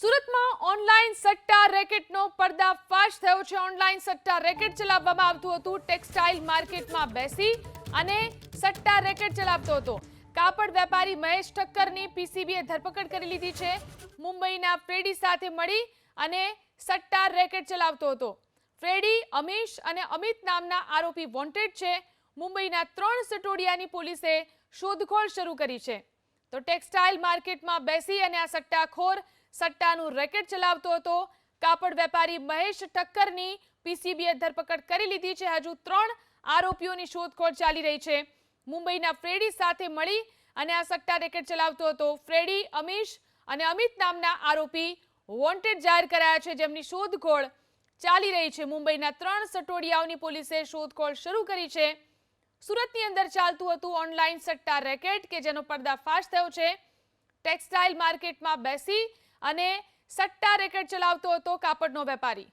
સુરતમાં ઓનલાઈન સટ્ટા રેકેટનો પર્દાફાશ થયો છે. ઓનલાઈન સટ્ટા રેકેટ ચલાવવામાં આવતું હતું. ટેક્સટાઇલ માર્કેટમાં બેસી અને સટ્ટા રેકેટ ચલાવતો હતો. કાપડ વેપારી મહેશ ઠક્કરની પીસીબીએ ધરપકડ કરી લીધી છે. મુંબઈના ફ્રેડી સાથે મળી અને સટ્ટા રેકેટ ચલાવતો હતો. ફ્રેડી, અમીશ અને અમિત નામના આરોપી વોન્ટેડ છે. મુંબઈના ત્રણ સટોડિયાની પોલીસે શોધખોળ શરૂ કરી છે. તો ટેક્સટાઇલ માર્કેટમાં બેસી અને આ સટ્ટાખોર સટ્ટાનું રેકેટ ચલાવતો હતો. કાપડ વેપારી મહેશ ઠક્કરની પીસીબીએ ધરપકડ કરી લીધી છે. હજુ ત્રણ આરોપીઓની શોધખોળ ચાલી રહી છે. મુંબઈના ફ્રેડી સાથે મળી અને આ સટ્ટા રેકેટ ચલાવતો હતો. ફ્રેડી, અમીશ અને અમિત નામના આરોપી વોન્ટેડ જાહેર કરાયા છે. જેમની શોધખોળ ચાલી રહી છે. મુંબઈના ત્રણ સટોડિયાઓની પોલીસે શોધખોળ શરૂ કરી છે. સુરતની અંદર ચાલતું હતું ઓનલાઈન સટ્ટા રેકેટ કે જેનો પર્દાફાશ થયો છે. ટેક્સટાઇલ માર્કેટમાં બેસી અને સટ્ટા રેકેટ ચલાવતો હતો કાપડનો વેપારી.